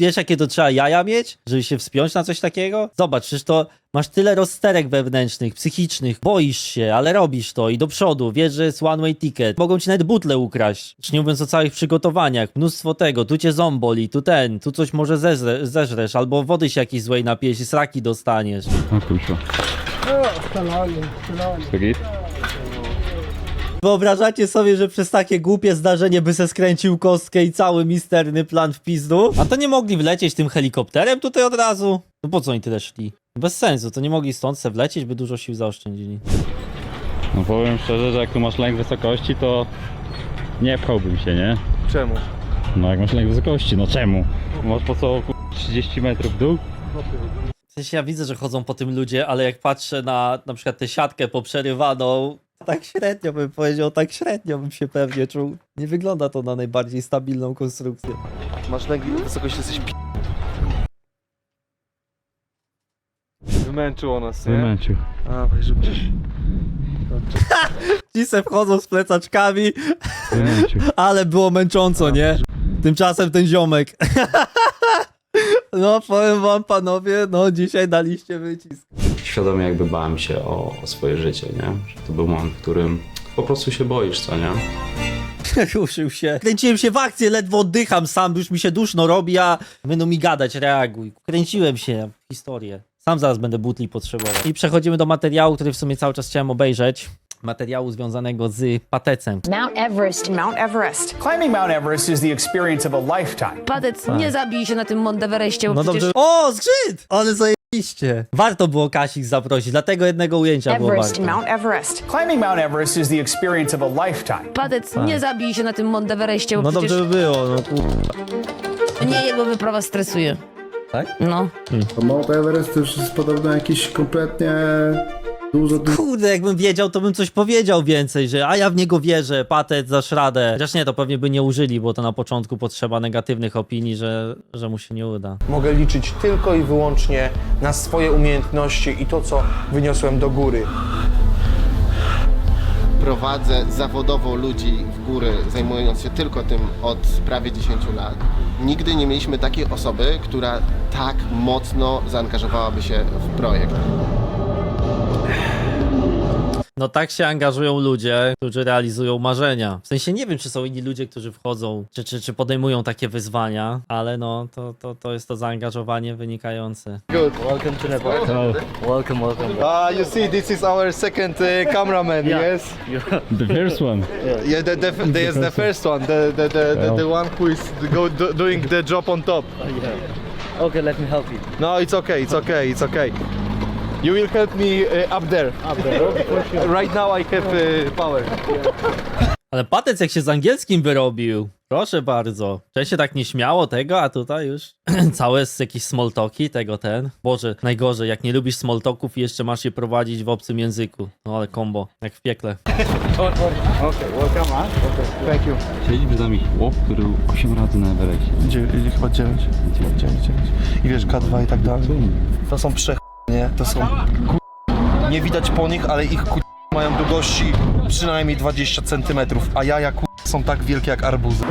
Wiesz, jakie to trzeba jaja mieć, żeby się wspiąć na coś takiego? Zobacz, przecież to masz tyle rozsterek wewnętrznych, psychicznych, boisz się, ale robisz to i do przodu, wiesz, że jest one way ticket. Mogą ci nawet butle ukraść. Już nie mówiąc o całych przygotowaniach, mnóstwo tego, tu cię zomboli, tu ten, tu coś może zeżre, zeżresz, albo wody się jakiejś złej napijesz i sraki dostaniesz. O kurwa. Git? Wyobrażacie sobie, że przez takie głupie zdarzenie by se skręcił kostkę i cały misterny plan w pizdu? A to nie mogli wlecieć tym helikopterem tutaj od razu? No po co oni tyle szli? Bez sensu, to nie mogli stąd se wlecieć, by dużo sił zaoszczędzili. No powiem szczerze, że jak tu masz lęk wysokości, to nie pchałbym się, nie? Czemu? No jak masz lęk wysokości, no czemu? Masz po co kur- 30 metrów w dół? W sensie ja widzę, że chodzą po tym ludzie, ale jak patrzę na na przykład tę siatkę poprzerywaną, tak średnio bym powiedział, tak średnio bym się pewnie czuł. Nie wygląda to na najbardziej stabilną konstrukcję. Masz lęk wysokości, jesteś p... Wymęczyło nas, nie? Wymęcił. A, weź, żeby... Ci se wchodzą z plecaczkami, Wymęcił. Ale było męcząco, nie? Tymczasem ten ziomek. No, powiem wam panowie, no dzisiaj daliście wycisk. Świadomie jakby bałem się o, o swoje życie, nie? Że to był moment, w którym po prostu się boisz, co nie? Ruszył się. Kręciłem się w akcję, ledwo oddycham sam, już mi się duszno robi, a będą mi gadać, reaguj. Kręciłem się w historię. Sam zaraz będę butli potrzebował. I przechodzimy do materiału, który w sumie cały czas chciałem obejrzeć. Materiału związanego z patecem. Mount Everest. Mount Everest. Climbing Mount Everest is the experience of a lifetime. Patec, nie zabij się na tym Monteverestie, bo No przecież dobrze. O, zgrzyt! Ale zajebiście. Warto było Kasik zaprosić, dlatego jednego ujęcia było Everest. warto. Mount Everest. Climbing Mount Everest is the experience of a lifetime. Patec, nie zabij się na tym Monteverestie, bo No przecież dobrze by było, no kur... mnie jego wyprawa stresuje. Tak? No. To Mount Everest to już jest podobno jakiś kompletnie dużo, dużo Kurde, jakbym wiedział, to bym coś powiedział więcej, że a ja w niego wierzę, patet za szradę. Chociaż nie, to pewnie by nie użyli, bo to na początku potrzeba negatywnych opinii, że, że mu się nie uda. Mogę liczyć tylko i wyłącznie na swoje umiejętności i to, co wyniosłem do góry. prowadzę zawodowo ludzi w góry, zajmując się tylko tym od prawie 10 lat. Nigdy nie mieliśmy takiej osoby, która tak mocno zaangażowałaby się w projekt. No tak się angażują ludzie, którzy realizują marzenia. W sensie nie wiem, czy są inni ludzie, którzy wchodzą, czy, czy, czy podejmują takie wyzwania, ale no to, to, to jest to zaangażowanie wynikające. Good, welcome to Nepal. Welcome, welcome. Ah, you see, this is our second uh, cameraman, yes? The first one. Yeah, the, the, the, is the first one, the, the, the, the, the one who is go, do, doing the job on top. Okay, let me help you. No, it's okay, it's okay, it's okay. You will help me uh, up there. Up there. right now I have uh, power. Ale patec jak się z angielskim wyrobił. Proszę bardzo. Wcześniej się tak nie śmiało tego, a tutaj już całe z jakieś smoltoki, tego ten. Boże, najgorzej, jak nie lubisz smoltoków i jeszcze masz je prowadzić w obcym języku. No ale kombo, jak w piekle. Thank you. Siedzi z nami chłop, który 8 razy na Everestie. Dzie- chyba 9. 9, 9. I wiesz, K2 i tak dalej. To są przech... nie? To są ku... Nie widać po nich, ale ich ku... mają długości przynajmniej 20 cm, a jaja ku... są tak wielkie jak arbuzy.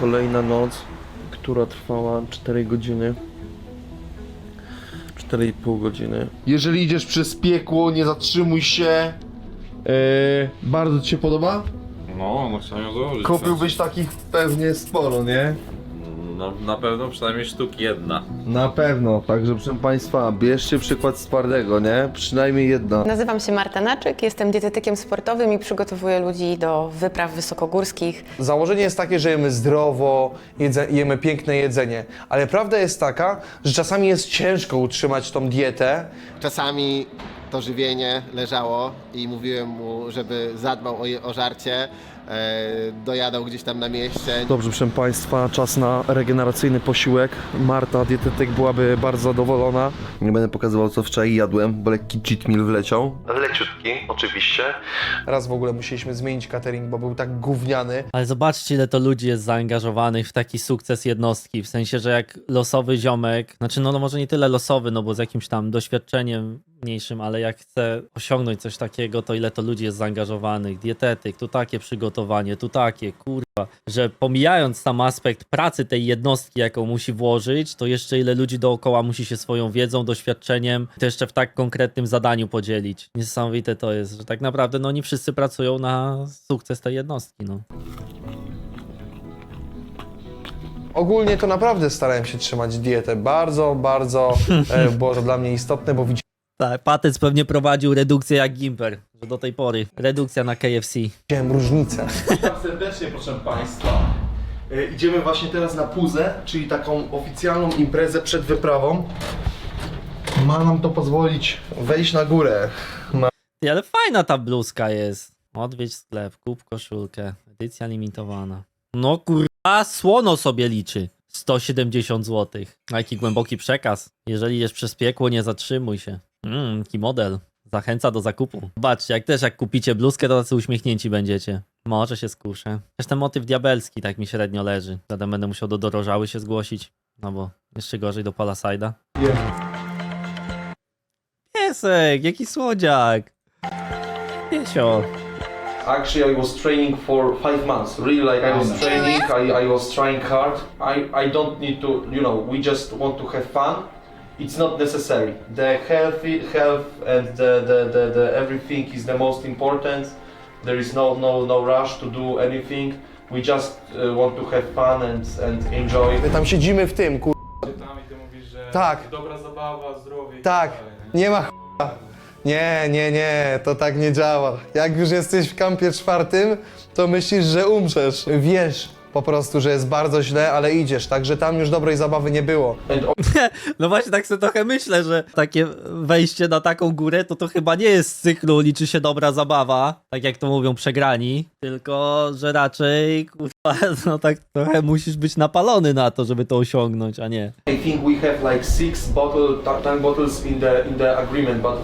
Kolejna noc, która trwała 4 godziny. 4,5 godziny. Jeżeli idziesz przez piekło, nie zatrzymuj się. Yy, bardzo ci się podoba? No, no chciałem założyć. Kupiłbyś takich pewnie sporo, nie? No, na pewno przynajmniej sztuk jedna. Na pewno, także proszę Państwa, bierzcie przykład z twardego, nie? Przynajmniej jedna. Nazywam się Marta Naczyk, jestem dietetykiem sportowym i przygotowuję ludzi do wypraw wysokogórskich. Założenie jest takie, że jemy zdrowo, jedze, jemy piękne jedzenie, ale prawda jest taka, że czasami jest ciężko utrzymać tą dietę. Czasami to żywienie leżało i mówiłem mu, żeby zadbał o, je, o żarcie, dojadał gdzieś tam na mieście. Dobrze, proszę Państwa, czas na regeneracyjny posiłek. Marta, dietetyk, byłaby bardzo zadowolona. Nie będę pokazywał, co wczoraj jadłem, bo lekki cheat meal wleciał. Leciutki, oczywiście. Raz w ogóle musieliśmy zmienić catering, bo był tak gówniany. Ale zobaczcie, ile to ludzi jest zaangażowanych w taki sukces jednostki. W sensie, że jak losowy ziomek, znaczy no, no może nie tyle losowy, no bo z jakimś tam doświadczeniem mniejszym, ale jak chce osiągnąć coś takiego, to ile to ludzi jest zaangażowanych. Dietetyk, tu takie przygotowanie przygotowanie, tu takie, kurwa, że pomijając sam aspekt pracy tej jednostki, jaką musi włożyć, to jeszcze ile ludzi dookoła musi się swoją wiedzą, doświadczeniem, to jeszcze w tak konkretnym zadaniu podzielić. Niesamowite to jest, że tak naprawdę no oni wszyscy pracują na sukces tej jednostki, no. Ogólnie to naprawdę starałem się trzymać dietę. Bardzo, bardzo e, było to dla mnie istotne, bo Tak, Patec pewnie prowadził redukcję jak Gimper, że do tej pory. Redukcja na KFC. widziałem różnicę. Witam serdecznie, proszę Państwa. E, Idziemy właśnie teraz na Puzę, czyli taką oficjalną imprezę przed wyprawą. Ma nam to pozwolić wejść na górę. Ty, ale fajna ta bluzka jest. Odwiedź sklep, kup koszulkę. Edycja limitowana. No kurwa, słono sobie liczy. 170 zł. A jaki głęboki przekaz. Jeżeli jesz przez piekło, nie zatrzymuj się. Mmm, jaki model. Zachęca do zakupu. Zobaczcie, jak też jak kupicie bluzkę, to tacy uśmiechnięci będziecie. Może się skuszę. Też ten motyw diabelski tak mi średnio leży. Zatem będę musiał do dorożały się zgłosić. No bo jeszcze gorzej do Palasajda. Piesek, jaki słodziak. Piesio. Actually, I was training for five months. Really, like I was training, I, I was trying hard. I, I don't need to, you know, we just want to have fun. It's not necessary. The healthy health and the, the, the, the everything is the most important. There is no no no rush to do anything. We just uh, want to have fun and, and enjoy. My tam siedzimy w tym, kur... Tam i ty mówisz, że Tak. dobra zabawa, zdrowie i Tak, tak dalej, nie ma ch**a. Nie, nie, nie, to tak nie działa. Jak już jesteś w kampie czwartym, to myślisz, że umrzesz. Wiesz po prostu, że jest bardzo źle, ale idziesz, także tam już dobrej zabawy nie było. No właśnie tak sobie trochę myślę, że takie wejście na taką górę, to to chyba nie jest z cyklu liczy się dobra zabawa, tak jak to mówią przegrani, tylko że raczej, kurwa, no tak trochę musisz być napalony na to, żeby to osiągnąć, a nie. I think we have like six bottle, ta- tank bottles in the in the agreement, but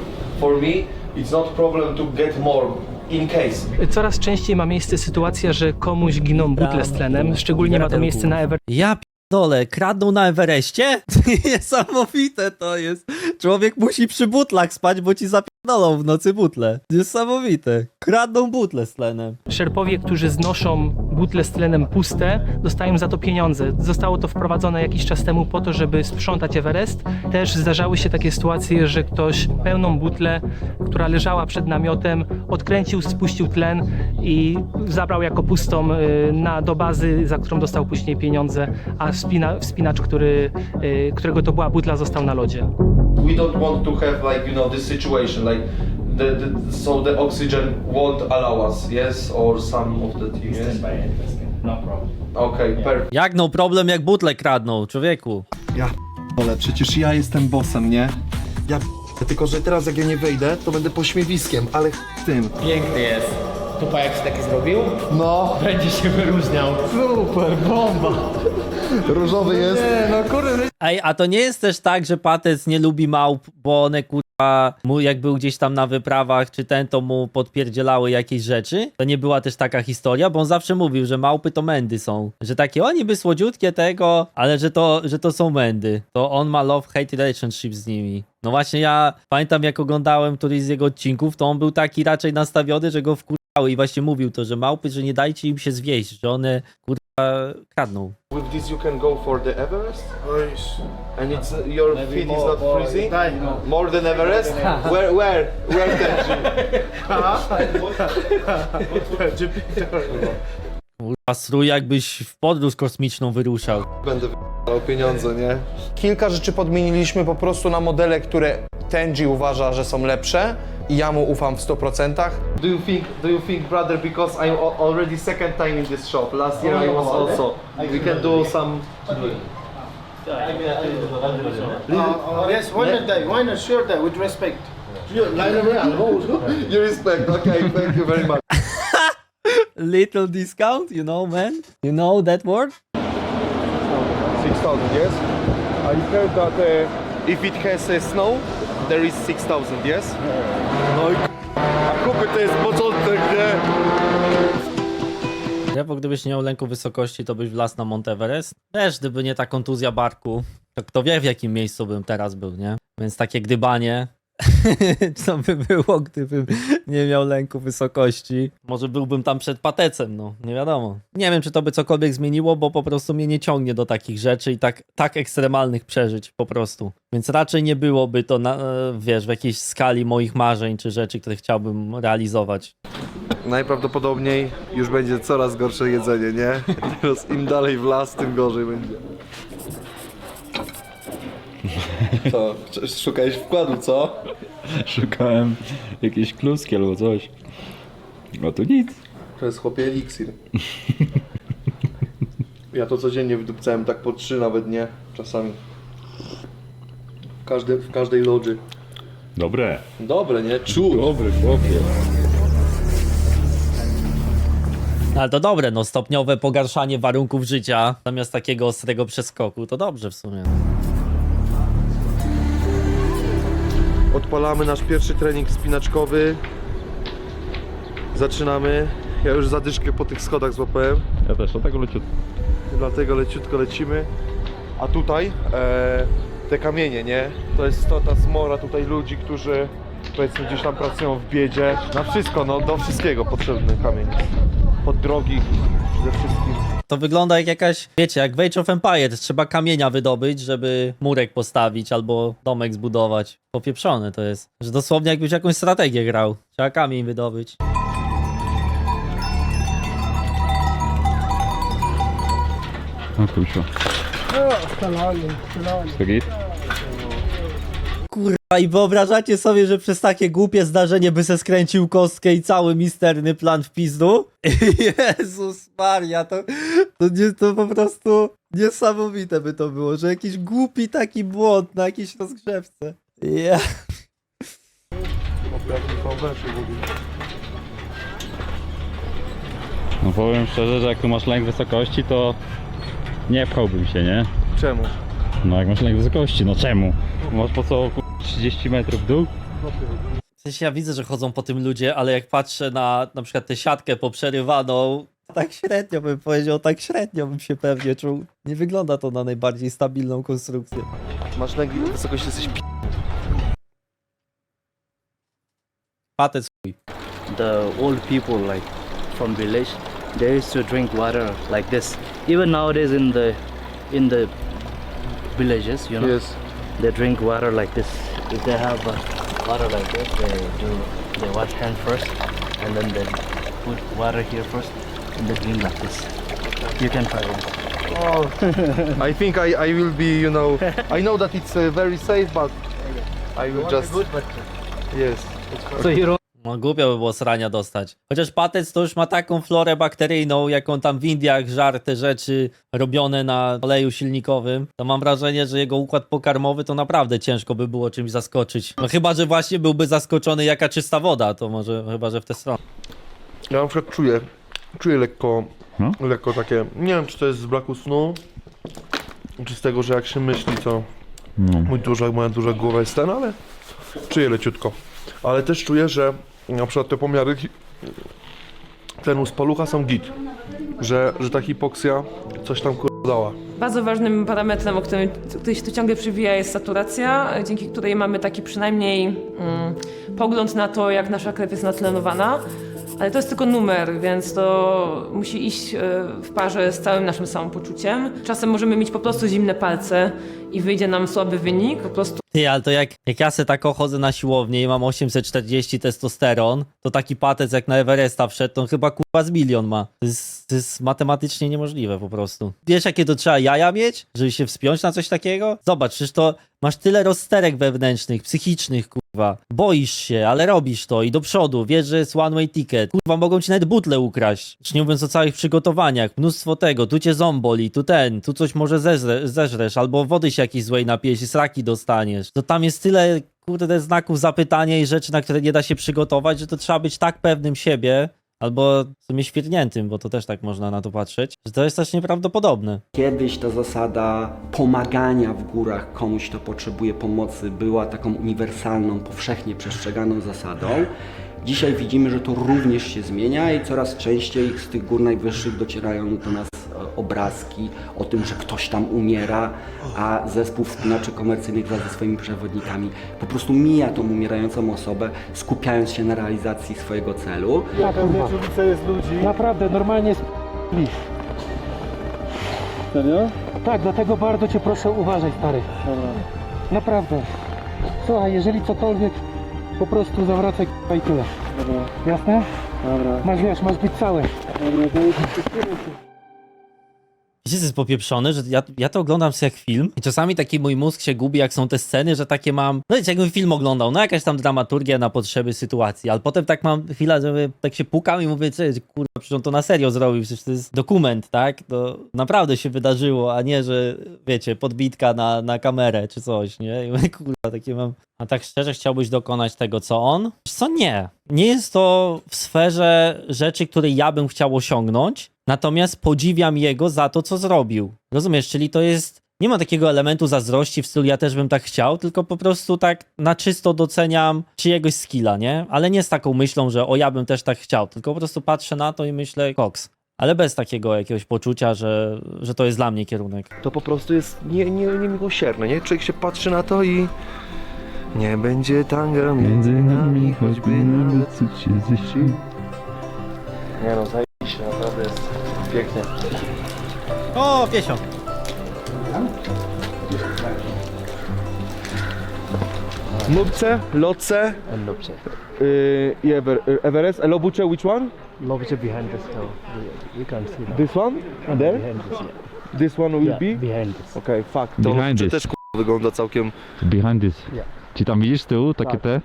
for me, it's not problem to get more in case. Coraz częściej ma miejsce sytuacja, że komuś giną butle z tlenem, szczególnie ma to miejsce na Ever Ja dole, kradną na Everestie? Niesamowite to jest. Człowiek musi przy butlach spać, bo ci zapierdolą w nocy butle. Niesamowite. Kradną butle z tlenem. Szerpowie, którzy znoszą butle z tlenem puste, dostają za to pieniądze. Zostało to wprowadzone jakiś czas temu po to, żeby sprzątać Everest. Też zdarzały się takie sytuacje, że ktoś pełną butlę, która leżała przed namiotem, odkręcił, spuścił tlen i zabrał jako pustą y, na, do bazy, za którą dostał później pieniądze, a wspina, wspinacz, który, y, którego to była butla, został na lodzie. We don't want to have like you know this situation like the, the so the oxygen won't allow us, yes, or some of the team. Yes? No problem. Okay, perfect. Jak no problem, jak butle kradną, człowieku. Ja ale przecież ja jestem bossem, nie? Ja p- tylko że teraz jak ja nie wejdę, to będę pośmiewiskiem, ale ch- tym. Piękny jest. Tupa jak się taki zrobił, No, będzie się wyróżniał. super, bomba. Różowy jest. no kurde, Ej, a to nie jest też tak, że Patec nie lubi małp, bo one kurwa, mu jak był gdzieś tam na wyprawach, czy ten, to mu podpierdzielały jakieś rzeczy? To nie była też taka historia, bo on zawsze mówił, że małpy to mędy są. Że takie, o niby słodziutkie tego, ale że to, że to są mędy. To on ma love-hate relationship z nimi. No właśnie ja pamiętam jak oglądałem któryś z jego odcinków, to on był taki raczej nastawiony, że go wkurzały i właśnie mówił to, że małpy, że nie dajcie im się zwieść, że one kurwa kradną. With this you can go for the Everest. And it's your feet is not freezing. More than Everest. where where where Kurwa, strój jakbyś w podróż kosmiczną wyruszał. Będę wydawał pieniądze, nie? kilka rzeczy podmieniliśmy po prostu na modele, które Tenji uważa, że są lepsze i ja mu ufam w 100%. Do you think do you think brother because I'm al- already second time in this shop. Last year I was also. We can do some Yes, why not that? Why not share that with respect? You respect. Okay, thank you very much. Little discount, you know, man? You know that word? 6000, yes? I heard that uh, if it has uh, snow, there is 6000, yes? No i a kupy to jest początek, nie? Lewo, gdybyś nie miał lęku wysokości, to byś wlazł na Mount Everest. Też, gdyby nie ta kontuzja barku, to kto wie w jakim miejscu bym teraz był, nie? Więc takie gdybanie Co by było, gdybym nie miał lęku wysokości? Może byłbym tam przed patecem, no, nie wiadomo. Nie wiem, czy to by cokolwiek zmieniło, bo po prostu mnie nie ciągnie do takich rzeczy i tak, tak ekstremalnych przeżyć po prostu. Więc raczej nie byłoby to, na, e, wiesz, w jakiejś skali moich marzeń czy rzeczy, które chciałbym realizować. Najprawdopodobniej już będzie coraz gorsze jedzenie, nie? Teraz im dalej w las, tym gorzej będzie. Co? Szukałeś wkładu, co? Szukałem jakiejś kluski albo coś. No to nic. To jest chłopie eliksir. Ja to codziennie wydupcałem tak po trzy, nawet nie, czasami. W, każdy, w każdej lodży. Dobre. Dobre, nie? Czuć. Dobry chłopie. No, Ale to dobre, no stopniowe pogarszanie warunków życia zamiast takiego ostrego przeskoku, to dobrze w sumie. Odpalamy nasz pierwszy trening spinaczkowy. Zaczynamy. Ja już zadyszkę po tych schodach złapałem, Ja też, dlatego leciutko. dlatego leciutko lecimy. A tutaj e, te kamienie, nie? To jest to, ta zmora tutaj ludzi, którzy powiedzmy gdzieś tam pracują w biedzie. Na wszystko, no do wszystkiego potrzebny kamień. Pod drogi przede wszystkim. To wygląda jak jakaś, wiecie, jak w Age of Empires. Trzeba kamienia wydobyć, żeby murek postawić albo domek zbudować. Popieprzone to jest. Że dosłownie jakbyś jakąś strategię grał. Trzeba kamień wydobyć. No kurczę. To git? Kurwa, i wyobrażacie sobie, że przez takie głupie zdarzenie by se skręcił kostkę i cały misterny plan w pizdu? Jezus Maria, to, to, nie, to po prostu niesamowite by to było, że jakiś głupi taki błąd na jakiejś rozgrzewce. Ja. No powiem szczerze, że jak tu masz lęk wysokości, to nie pchałbym się, nie? Czemu? No jak masz lęk wysokości, no czemu? Masz po co 30 metrów w dół? W sensie ja widzę, że chodzą po tym ludzie, ale jak patrzę na na przykład tę siatkę poprzerywaną, tak średnio bym powiedział, tak średnio bym się pewnie czuł. Nie wygląda to na najbardziej stabilną konstrukcję. Masz lęk wysokości, jesteś p... Patec chuj. the old people like from village they used to drink water like this even nowadays in the in the villages you know Yes. They drink water like this. If they have uh, water like this they do they wash hand first and then they put water here first and they drink like this. You can try it. Oh, I think I, I will be, you know, I know that it's uh, very safe, but I will just, yes. so you don't No głupio by było srania dostać. Chociaż patec to już ma taką florę bakteryjną, jaką tam w Indiach żar te rzeczy robione na oleju silnikowym, to mam wrażenie, że jego układ pokarmowy to naprawdę ciężko by było czymś zaskoczyć. No chyba, że właśnie byłby zaskoczony jaka czysta woda, to może chyba, że w tę stronę. Ja na przykład czuję, czuję lekko, No. lekko takie, nie wiem czy to jest z braku snu, czy z tego, że jak się myśli, to No. mój duża, moja duża głowa jest ten, ale czuję leciutko. Ale też czuję, że na przykład te pomiary tlenu z palucha są git, że, że ta hipoksja coś tam dała. Bardzo ważnym parametrem, o którym, który się tu ciągle przywija, jest saturacja, dzięki której mamy taki przynajmniej mm, pogląd na to, jak nasza krew jest natlenowana. Ale to jest tylko numer, więc to musi iść e, w parze z całym naszym samopoczuciem. Czasem możemy mieć po prostu zimne palce i wyjdzie nam słaby wynik, po prostu Ty, ale to jak, jak ja se tak chodzę na siłownię i mam 840 testosteron, to taki patec jak na Everesta wszedł, to on chyba kurwa z milion ma. To jest, to jest matematycznie niemożliwe po prostu. Wiesz jakie to trzeba jaja mieć, żeby się wspiąć na coś takiego? Zobacz, przecież to masz tyle rozsterek wewnętrznych, psychicznych, kurwa. Boisz się, ale robisz to i do przodu, wiesz, że jest one way ticket. Kurwa, mogą ci nawet butle ukraść. Już nie mówiąc o całych przygotowaniach, mnóstwo tego, tu cię zomboli, tu ten, tu coś może zeżre, zeżresz, albo wody się jakiejś złej i sraki dostaniesz. To tam jest tyle, kurde, znaków zapytania i rzeczy, na które nie da się przygotować, że to trzeba być tak pewnym siebie, albo w sumie świetniętym, bo to też tak można na to patrzeć, że to jest też nieprawdopodobne. Kiedyś ta zasada pomagania w górach komuś, kto potrzebuje pomocy, była taką uniwersalną, powszechnie przestrzeganą zasadą. Dzisiaj widzimy, że to również się zmienia i coraz częściej z tych gór najwyższych docierają do nas obrazki o tym, że ktoś tam umiera, a zespół wspinaczy komercyjnych wraz ze swoimi przewodnikami po prostu mija tą umierającą osobę, skupiając się na realizacji swojego celu. ulica jest ludzi. Naprawdę, normalnie jest liś. Serio? Tak, dlatego bardzo cię proszę uważaj, stary. Naprawdę. Słuchaj, jeżeli cokolwiek, po prostu zawracaj k***a i tyle. Jasne? Dobra. Masz wiesz, masz być cały. Wiecie, co jest popieprzone, że ja, ja to oglądam sobie jak film i czasami taki mój mózg się gubi, jak są te sceny, że takie mam, no wiecie, jakbym film oglądał, no jakaś tam dramaturgia na potrzeby sytuacji, ale potem tak mam chwilę, że tak się pukam i mówię, co jest, kurwa, przecież on to na serio zrobił, przecież to jest dokument, tak? To naprawdę się wydarzyło, a nie, że wiecie, podbitka na, na kamerę czy coś, nie? I mówię, kurwa, takie mam... A tak szczerze chciałbyś dokonać tego, co on? Wiesz Co nie. Nie jest to w sferze rzeczy, które ja bym chciał osiągnąć, natomiast podziwiam jego za to, co zrobił. Rozumiesz? Czyli to jest. Nie ma takiego elementu zazdrości w stylu ja też bym tak chciał, tylko po prostu tak na czysto doceniam czyjegoś skilla, nie? Ale nie z taką myślą, że o ja bym też tak chciał, tylko po prostu patrzę na to i myślę koks. Ale bez takiego jakiegoś poczucia, że, że to jest dla mnie kierunek. To po prostu jest nie, nie, niemiłosierne, nie? Człowiek się patrzy na to i nie będzie tanga między nami, choćby nawet się zyści. Nie no, jest pięknie. O, piesio! Nubce, Lotse Lobce. y, i Ever, y, Everest. A Lobucze, which one? Lobce behind this hill. You, you can see that. This one? There? Behind this, yeah. This one will Yeah, be? behind this. Okej, fuck. To Behind Lobucze this. też k***, wygląda całkiem... Behind this. Yeah. Ci tam widzisz z tyłu takie te?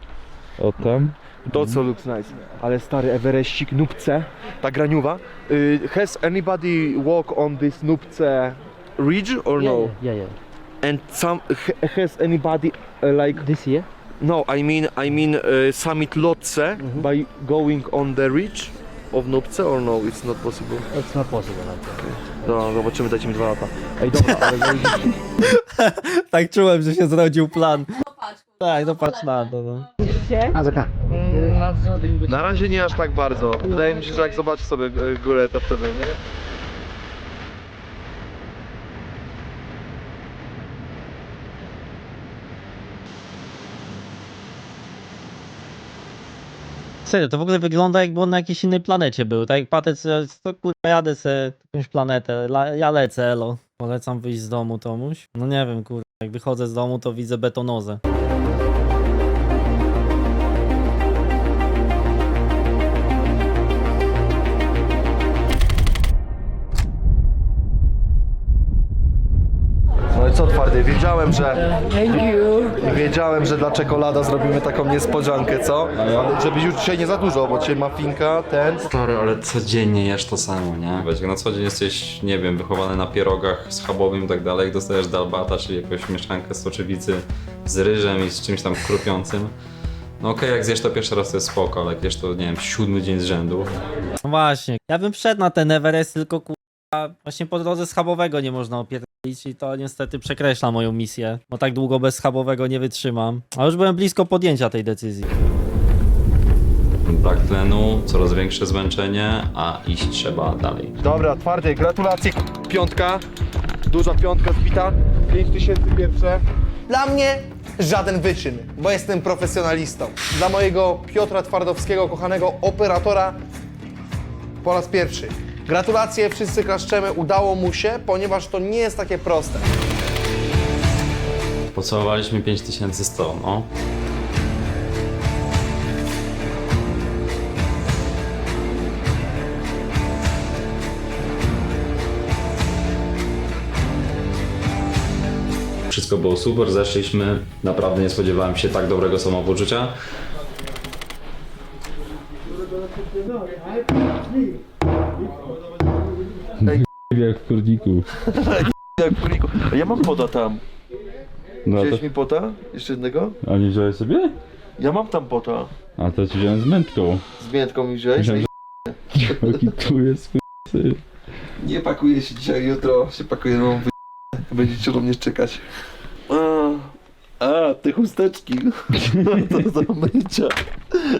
O tam? To co looks nice. Ale stary Everestik, Nubce, ta graniuwa. Y, has anybody walk on this Nubce ridge or no? yeah, yeah, yeah. And some ha- has anybody uh, like This here? no, I mean I mean uh, summit Lotse by going on the ridge of Nubce or no, it's not possible. It's not possible. Okay. No, zobaczymy, dajcie mi dwa lata. Ej, dobra, ale zajebiście. tak czułem, że się zrodził plan. Tak, no patrz na to. No. Na razie nie aż tak bardzo. Wydaje mi się, że jak zobaczy sobie e, górę, to wtedy nie. Serio, to w ogóle wygląda jakby on na jakiejś innej planecie był, tak? Jak patrzę, co- to kurwa jadę se jakąś planetę, la, ja lecę, elo. Polecam wyjść z domu, Tomuś. No nie wiem, kurwa, jak wychodzę z domu, to widzę betonozę. No i co twardy, wiedziałem, że... Wiedziałem, że dla czekolada zrobimy taką niespodziankę, co? Ale żebyś już dzisiaj nie za dużo, bo dzisiaj mafinka, ten... Stary, ale codziennie jesz to samo, nie? Wiesz, jak na co dzień jesteś, nie wiem, wychowany na pierogach schabowym i tak dalej, dostajesz dalbata, czyli jakąś mieszankę z soczewicy z ryżem i z czymś tam krupiącym. No okej, jak zjesz to pierwszy raz to jest spoko, ale jak jesz to, nie wiem, siódmy dzień z rzędu, No właśnie, ja bym wszedł na ten Everest, tylko właśnie po drodze schabowego nie można opierdolić i to niestety przekreśla moją misję, bo tak długo bez schabowego nie wytrzymam. A już byłem blisko podjęcia tej decyzji. brak tlenu, coraz większe zmęczenie, a iść trzeba dalej. Dobra, twardy, gratulacje, piątka. Duża piątka zbita. 5000 pierwsze. Dla mnie żaden wyczyn, bo jestem profesjonalistą. Dla mojego Piotra Twardowskiego, kochanego operatora, po raz pierwszy. Gratulacje, wszyscy klaszczemy, udało mu się, ponieważ to nie jest takie proste. Pocałowaliśmy 5100, no. Wszystko było super, zeszliśmy. Naprawdę nie spodziewałem się tak dobrego samopoczucia. Jak w kurniku. Jak w kuriku. Ja mam poda tam. No Wziąłeś mi pota? Jeszcze jednego? a nie wziąłeś sobie? Ja mam tam pota. A to ci wziąłem z mętką. Z miętką mi wziąłeś? Myślałem, Jaki tu jest syn. Nie pakuję się dzisiaj, jutro się pakuję, mam wy... Będziecie do mnie czekać. A, a te chusteczki. To do mycia.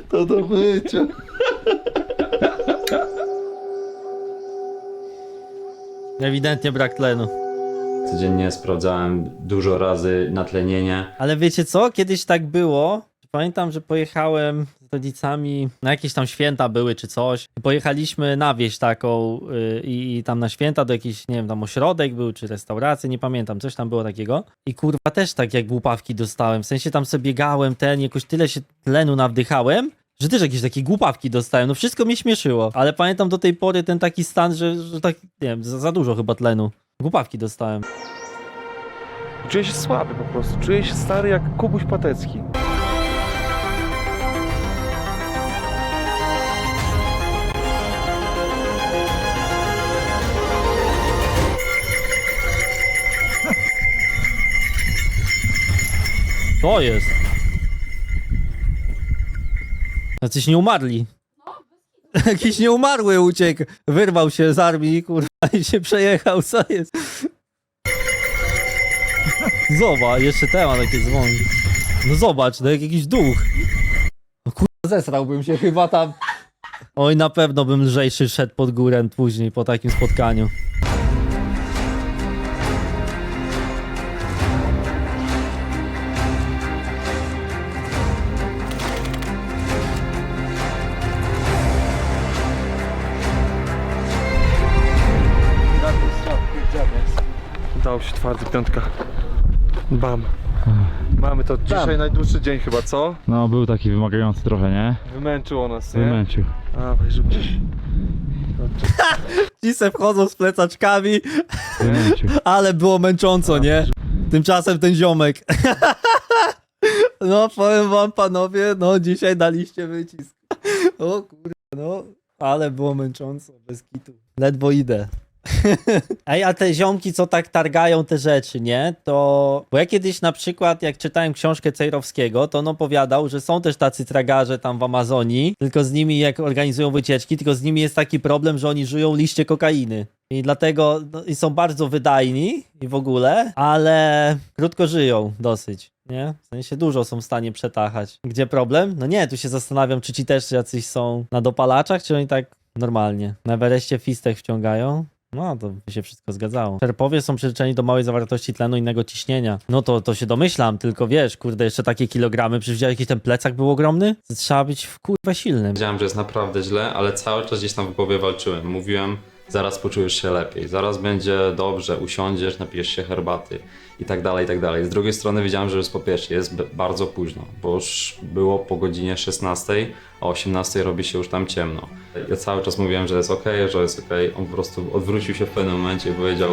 To do mycia. Ewidentnie brak tlenu. Codziennie sprawdzałem dużo razy natlenienie. Ale wiecie co? Kiedyś tak było. Pamiętam, że pojechałem z rodzicami na jakieś tam święta były czy coś. Pojechaliśmy na wieś taką yy, i, tam na święta do jakiś, nie wiem, tam ośrodek był czy restaurację, nie pamiętam, coś tam było takiego. I kurwa też tak jak głupawki dostałem. W sensie tam sobie biegałem ten, jakoś tyle się tlenu nawdychałem, że też jakieś takie głupawki dostałem. No wszystko mnie śmieszyło. Ale pamiętam do tej pory ten taki stan, że, że tak, nie wiem, za, za dużo chyba tlenu. Głupawki dostałem. Czuję się słaby po prostu. Czuję się stary jak Kubuś Patecki. To jest. Jacyś nie umarli. Jakiś nieumarły uciekł. Wyrwał się z armii, kurwa, i się przejechał. Co jest? Zobacz, jeszcze te ma takie dzwony. No zobacz, no jak jakiś duch. No kurwa, zesrałbym się chyba tam. Oj, na pewno bym lżejszy szedł pod górę później po takim spotkaniu. Twardy piątka. Bam. Mamy to dzisiaj najdłuższy dzień chyba, co? No, był taki wymagający trochę, nie? Wymęczyło nas, nie? Wymęczył. Dawaj, żeby... Ci se wchodzą z plecaczkami, Wymęczył. ale było męcząco, nie? Tymczasem ten ziomek. No, powiem wam panowie, no dzisiaj daliście wycisk. O kurde, no, ale było męcząco, bez kitu. Ledwo idę. Ej, a te ziomki, co tak targają te rzeczy, nie? To. Bo ja kiedyś na przykład, jak czytałem książkę Cejrowskiego, to on opowiadał, że są też tacy tragarze tam w Amazonii, tylko z nimi, jak organizują wycieczki, tylko z nimi jest taki problem, że oni żyją liście kokainy. I dlatego no, i są bardzo wydajni i w ogóle, ale krótko żyją dosyć. Nie? W sensie dużo są w stanie przetachać. Gdzie problem? No nie, tu się zastanawiam, czy ci też jacyś są na dopalaczach, czy oni tak normalnie. Na Everestie fistech wciągają. No, to by się wszystko zgadzało. Czerpowie są przyzwyczajeni do małej zawartości tlenu i innego ciśnienia. No to, to się domyślam, tylko wiesz, kurde, jeszcze takie kilogramy. Przecież widziałeś, jaki ten plecak był ogromny? Trzeba być w kurwa silnym. Wiedziałem, że jest naprawdę źle, ale cały czas gdzieś tam w głowie walczyłem. Mówiłem, zaraz poczujesz się lepiej, zaraz będzie dobrze, usiądziesz, napijesz się herbaty i tak dalej, i tak dalej. Z drugiej strony wiedziałem, że już po pierwsze jest bardzo późno, bo już było po godzinie 16, a o 18 robi się już tam ciemno. Ja cały czas mówiłem, że jest ok, że jest ok. On po prostu odwrócił się w pewnym momencie i powiedział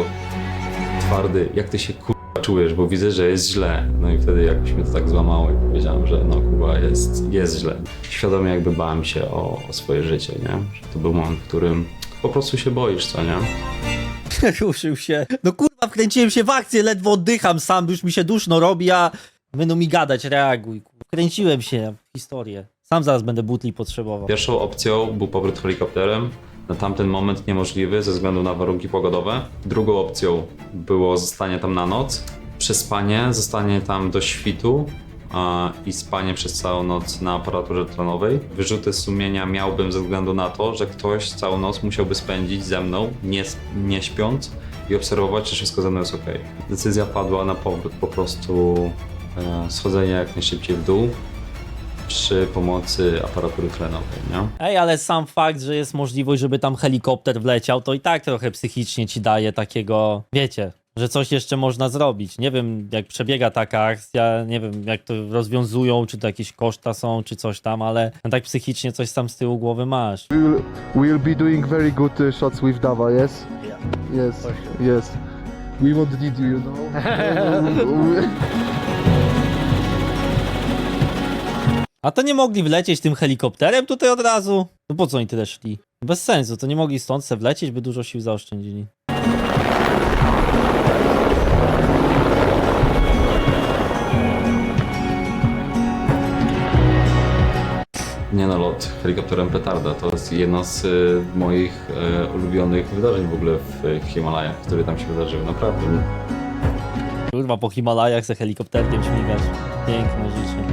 twardy, jak ty się kurwa czujesz, bo widzę, że jest źle. No i wtedy jakoś mnie to tak złamało i powiedziałem, że no kurwa jest, jest źle. Świadomie jakby bałem się o, o swoje życie, nie? Że to był moment, w którym po prostu się boisz, co nie? Ruszył się. No kurwa, wkręciłem się w akcję, ledwo oddycham sam, już mi się duszno robi, a będą mi gadać, reaguj. kurwa. Wkręciłem się w historię. Sam zaraz będę butli potrzebował. Pierwszą opcją był powrót helikopterem. Na tamten moment niemożliwy ze względu na warunki pogodowe. Drugą opcją było zostanie tam na noc. Przespanie, zostanie tam do świtu i spanie przez całą noc na aparaturze tlenowej. Wyrzuty sumienia miałbym ze względu na to, że ktoś całą noc musiałby spędzić ze mną, nie, nie śpiąc i obserwować, czy wszystko ze mną jest ok. Decyzja padła na powrót, po prostu e, schodzenie jak najszybciej w dół przy pomocy aparatury tlenowej, nie? Ej, ale sam fakt, że jest możliwość, żeby tam helikopter wleciał, to i tak trochę psychicznie ci daje takiego, wiecie, że coś jeszcze można zrobić. Nie wiem, jak przebiega taka akcja, nie wiem, jak to rozwiązują, czy to jakieś koszta są, czy coś tam, ale no tak psychicznie coś tam z tyłu głowy masz. We'll, we'll be doing very good uh, shots with Dava, yes? Yes, yes. We won't need you, you know? A to nie mogli wlecieć tym helikopterem tutaj od razu? No po co oni tyle szli? Bez sensu, to nie mogli stąd se wlecieć, by dużo sił zaoszczędzili. Nie no, lot helikopterem petarda to jest jedno z y, moich y, ulubionych wydarzeń w ogóle w y, Himalajach, które tam się wydarzyły, naprawdę. Kurwa, po Himalajach ze helikopterkiem śmigasz. Piękne życie.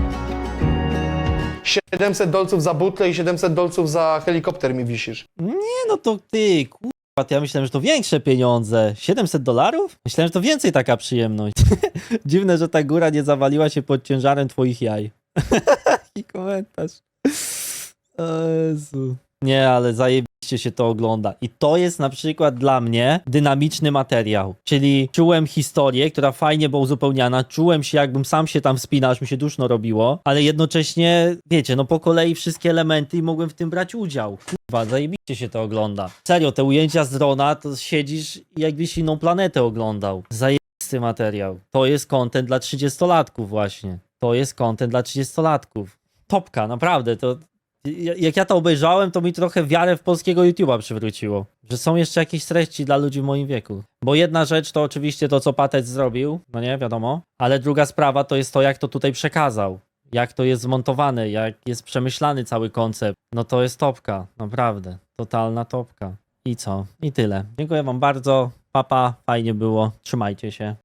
700 dolców za butlę i 700 dolców za helikopter mi wisisz. Nie no to ty, kurwa, Ja myślałem, że to większe pieniądze. 700 dolarów? Myślałem, że to więcej taka przyjemność. Dziwne, że ta góra nie zawaliła się pod ciężarem twoich jaj. I komentarz. Jezu. Nie, ale zajebiście się to ogląda. I to jest na przykład dla mnie dynamiczny materiał. Czyli czułem historię, która fajnie była uzupełniana, czułem się jakbym sam się tam wspinał, aż mi się duszno robiło, ale jednocześnie, wiecie, no po kolei wszystkie elementy i mogłem w tym brać udział. Kurwa, zajebiście się to ogląda. Serio, te ujęcia z drona, to siedzisz i jakbyś inną planetę oglądał. Zajebisty materiał. To jest content dla 30-latków właśnie. To jest content dla 30-latków. Topka, naprawdę, to jak ja to obejrzałem, to mi trochę wiarę w polskiego YouTube'a przywróciło. Że są jeszcze jakieś treści dla ludzi w moim wieku. Bo jedna rzecz to oczywiście to, co Patec zrobił, no nie, wiadomo. Ale druga sprawa to jest to, jak to tutaj przekazał. Jak to jest zmontowane, jak jest przemyślany cały koncept. No to jest topka, naprawdę. Totalna topka. I co? I tyle. Dziękuję wam bardzo. Papa, fajnie było. Trzymajcie się.